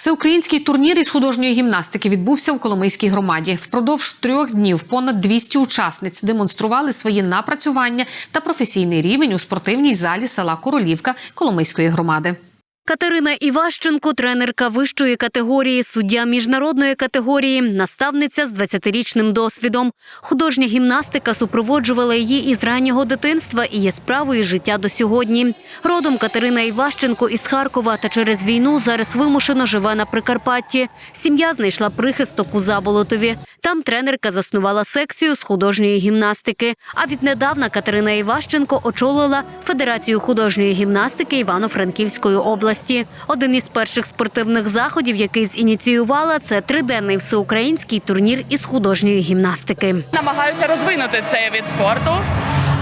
Всеукраїнський турнір із художньої гімнастики відбувся у Коломийській громаді. Впродовж трьох днів понад 200 учасниць демонстрували свої напрацювання та професійний рівень у спортивній залі села Королівка Коломийської громади. Катерина Іващенко, тренерка вищої категорії, суддя міжнародної категорії, наставниця з 20-річним досвідом. Художня гімнастика супроводжувала її із раннього дитинства і є справою життя до сьогодні. Родом Катерина Іващенко із Харкова та через війну зараз вимушено живе на Прикарпатті. Сім'я знайшла прихисток у Заболотові. Там тренерка заснувала секцію з художньої гімнастики. А віднедавна Катерина Іващенко очолила Федерацію художньої гімнастики Івано-Франківської області. Один із перших спортивних заходів, який зініціювала, це триденний всеукраїнський турнір із художньої гімнастики. Намагаюся розвинути цей вид спорту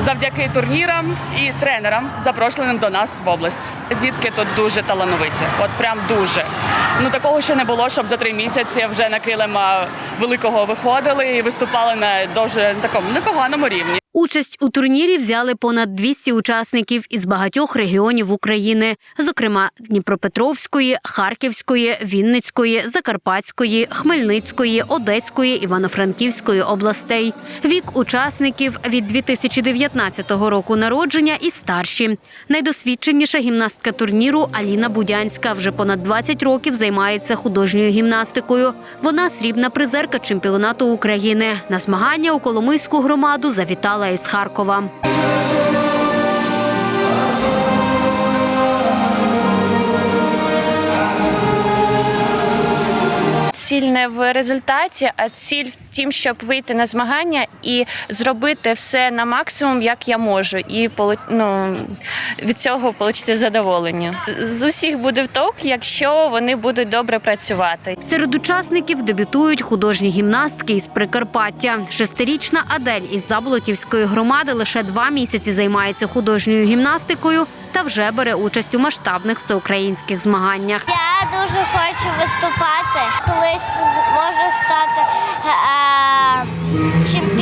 завдяки турнірам і тренерам, запрошеним до нас в область. Дітки тут дуже талановиті, от прям дуже. Ну такого ще не було, щоб за три місяці вже на килима великого виходили і виступали на дуже такому непоганому рівні. Участь у турнірі взяли понад 200 учасників із багатьох регіонів України, зокрема Дніпропетровської, Харківської, Вінницької, Закарпатської, Хмельницької, Одеської, Івано-Франківської областей. Вік учасників від 2019 року народження і старші. Найдосвідченіша гімнастка турніру Аліна Будянська вже понад 20 років займається художньою гімнастикою. Вона срібна призерка чемпіонату України. На змагання у Коломийську громаду завітала із Харкова. Не в результаті, а ціль в тім, щоб вийти на змагання і зробити все на максимум, як я можу, і ну, від цього отримати задоволення. З усіх буде вток, якщо вони будуть добре працювати. Серед учасників дебютують художні гімнастки із Прикарпаття. Шестирічна Адель із Заболотівської громади лише два місяці займається художньою гімнастикою та вже бере участь у масштабних всеукраїнських змаганнях. Дуже хочу виступати. Колись можу стати е,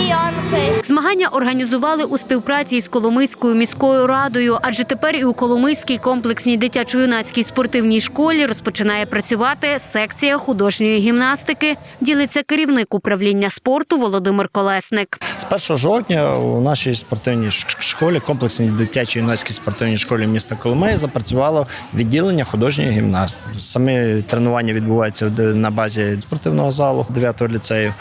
чемпіонкою. Змагання організували у співпраці із Коломийською міською радою, адже тепер і у Коломийській комплексній дитячо-юнацькій спортивній школі розпочинає працювати секція художньої гімнастики. Ділиться керівник управління спорту Володимир Колесник. З 1 жовтня у нашій спортивній школі, комплексній дитячій юнацькій спортивній школі міста Коломиї запрацювало відділення художньої гімнастики. Саме тренування відбувається на базі спортивного залу 9-го ліцею.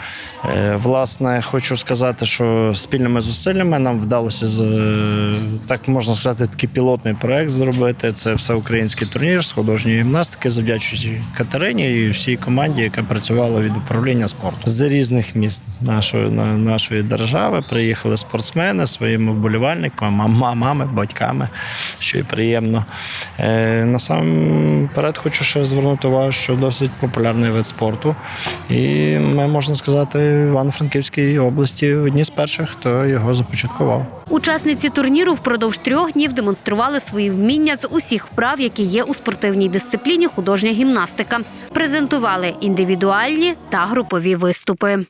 Е, Власне, хочу сказати, що спільними зусиллями нам вдалося е, так можна сказати, такий пілотний проект зробити. Це всеукраїнський турнір з художньої гімнастики, завдячуючи Катерині і всій команді, яка працювала від управління спорту з різних міст нашої нашої держави. Приїхали спортсмени своїми вболівальниками, мамами, батьками, що і приємно. Е, насамперед хочу ще звернути увагу, що досить популярний вид спорту. І ми можна сказати, в Івано-Франківській області одні з перших, хто його започаткував. Учасниці турніру впродовж трьох днів демонстрували свої вміння з усіх вправ, які є у спортивній дисципліні художня гімнастика. Презентували індивідуальні та групові виступи.